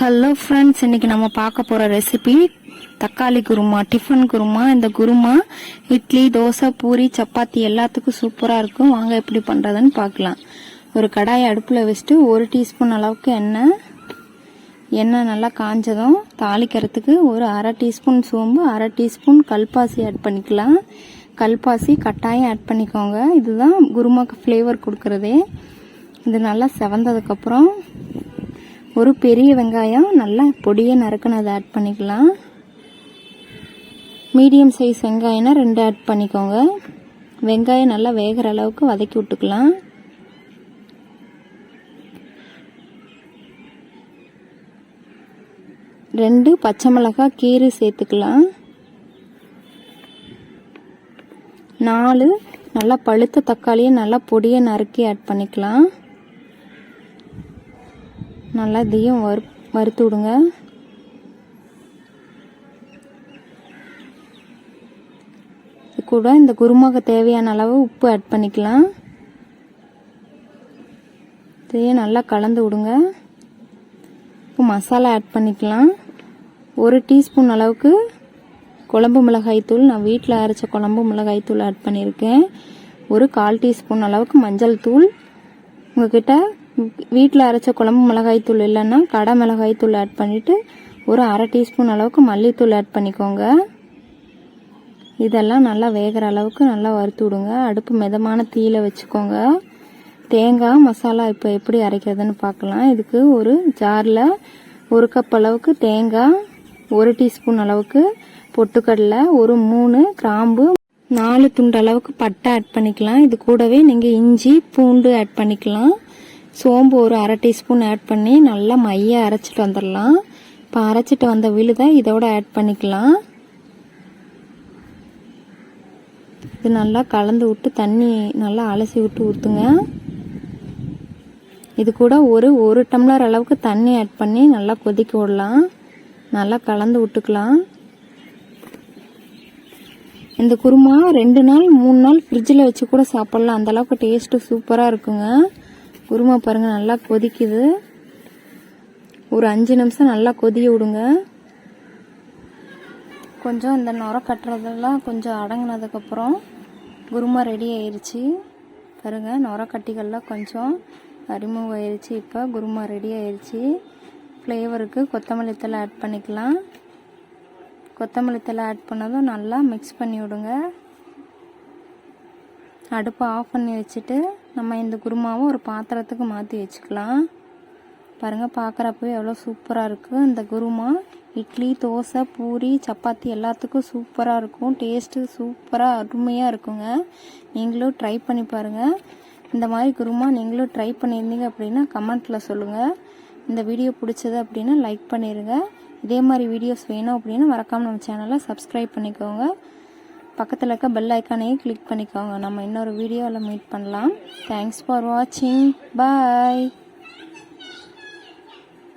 Hello friends இன்னைக்கு நம்ம பார்க்க போகிற ரெசிபி தக்காளி குருமா டிஃபன் குருமா இந்த குருமா இட்லி தோசை பூரி சப்பாத்தி எல்லாத்துக்கும் சூப்பராக இருக்கும். வாங்க எப்படி பண்ணுறதுன்னு பார்க்கலாம். ஒரு கடாயை அடுப்பில் வச்சுட்டு ஒரு டீஸ்பூன் அளவுக்கு எண்ணெய். எண்ணெய் நல்லா காஞ்சதும் தாளிக்கிறதுக்கு ஒரு அரை டீஸ்பூன் சோம்பு அரை டீஸ்பூன் கல்பாசி ஆட் பண்ணிக்கலாம். கல்பாசி கட்டாயம் ஆட் பண்ணிக்கோங்க. இதுதான் குருமாக்கு ஃப்ளேவர் கொடுக்குறதே. இது நல்லா செவந்ததுக்கப்புறம் ஒரு பெரிய வெங்காயம் நல்லா பொடியை நறுக்கினதை ஆட் பண்ணிக்கலாம். மீடியம் சைஸ் வெங்காயம்னா ரெண்டு ஆட் பண்ணிக்கோங்க. வெங்காயம் நல்லா வேகிற அளவுக்கு வதக்கி விட்டுக்கலாம். ரெண்டு பச்சை மிளகாய் கீரை சேர்த்துக்கலாம். நாலு நல்லா பழுத்த தக்காளியை நல்லா பொடியை நறுக்கி ஆட் பண்ணிக்கலாம். நல்லா இதையும் வறு வறுத்து விடுங்க. இது கூட இந்த குருமாக்கு தேவையான அளவு உப்பு ஆட் பண்ணிக்கலாம். இதையும் நல்லா கலந்து விடுங்க. இப்போ மசாலா ஆட் பண்ணிக்கலாம். ஒரு டீஸ்பூன் அளவுக்கு குழம்பு மிளகாய்த்தூள் நான் வீட்டில் அரைச்ச குழம்பு மிளகாய்த்தூள் ஆட் பண்ணியிருக்கேன். ஒரு கால் டீஸ்பூன் அளவுக்கு மஞ்சள் தூள். உங்ககிட்ட வீட்டில் அரைச்ச குழம்பு மிளகாய்த்தூள் இல்லைன்னா கடை மிளகாய்த்தூள் ஆட் பண்ணிவிட்டு ஒரு அரை டீஸ்பூன் அளவுக்கு மல்லித்தூள் ஆட் பண்ணிக்கோங்க. இதெல்லாம் நல்லா வேகிற அளவுக்கு நல்லா வறுத்து விடுங்க. அடுப்பு மிதமான தீயில வச்சுக்கோங்க. தேங்காய் மசாலா இப்போ எப்படி அரைக்கிறதுன்னு பார்க்கலாம். இதுக்கு ஒரு ஜாரில் ஒரு கப் அளவுக்கு தேங்காய் ஒரு டீஸ்பூன் அளவுக்கு பொட்டுக்கடலை ஒரு மூணு கிராம்பு நாலு துண்டு அளவுக்கு பட்டை ஆட் பண்ணிக்கலாம். இது கூடவே நீங்கள் இஞ்சி பூண்டு ஆட் பண்ணிக்கலாம். சோம்பு ஒரு அரை டீஸ்பூன் ஆட் பண்ணி நல்லா மைய அரைச்சிட்டு வந்துடலாம். இப்போ அரைச்சிட்டு வந்த விழுதை இதோட ஆட் பண்ணிக்கலாம். இது நல்லா கலந்து விட்டு தண்ணி நல்லா அலசி விட்டு ஊற்றுங்க இது கூட ஒரு ஒரு டம்ளர் அளவுக்கு தண்ணி ஆட் பண்ணி நல்லா கொதிக்க விடலாம். நல்லா கலந்து விட்டுக்கலாம். இந்த குருமா ரெண்டு நாள் மூணு நாள் ஃப்ரிட்ஜில் வச்சு கூட சாப்பிட்லாம். அந்தளவுக்கு டேஸ்ட்டு சூப்பராக இருக்குங்க. குருமா பாருங்கள் நல்லா கொதிக்குது. ஒரு அஞ்சு நிமிஷம் நல்லா கொதிய விடுங்க. கொஞ்சம் இந்த நுர கட்டுறதெல்லாம் கொஞ்சம் அடங்கினதுக்கப்புறம் குருமா ரெடி ஆயிடுச்சு பாருங்கள் நுர கட்டிகள்லாம் கொஞ்சம் ரிமூவ் ஆயிடுச்சு இப்போ குருமா ரெடி ஆயிடுச்சு ஃப்ளேவருக்கு கொத்தமல்லி தலை ஆட் பண்ணிக்கலாம். கொத்தமல்லி தலை ஆட் பண்ணதும் நல்லா மிக்ஸ் பண்ணி விடுங்க. அடுப்பை ஆஃப் பண்ணி வச்சுட்டு நம்ம இந்த குருமாவை ஒரு பாத்திரத்துக்கு மாற்றி வச்சுக்கலாம். பாருங்கள் பார்க்குறப்பவே எவ்வளோ சூப்பராக இருக்குது இந்த குருமா இட்லி தோசை பூரி சப்பாத்தி எல்லாத்துக்கும் சூப்பராக இருக்கும். டேஸ்ட்டு சூப்பராக அருமையாக இருக்குங்க. நீங்களும் ட்ரை பண்ணி பாருங்கள் இந்த மாதிரி குருமா நீங்களும் ட்ரை பண்ணியிருந்தீங்க அப்படின்னா கமெண்ட்டில் சொல்லுங்கள் இந்த வீடியோ பிடிச்சது அப்படின்னா லைக் பண்ணிடுங்க இதே மாதிரி வீடியோஸ் வேணும் அப்படின்னா மறக்காமல் நம்ம சேனலை சப்ஸ்கிரைப் பண்ணிக்கோங்க. பக்கத்தில் இருக்க பெல் ஐக்கானையும் கிளிக் பண்ணிக்கோங்க. நம்ம இன்னொரு வீடியோவில் மீட் பண்ணலாம். தேங்க்ஸ் ஃபார் வாட்சிங் பாய்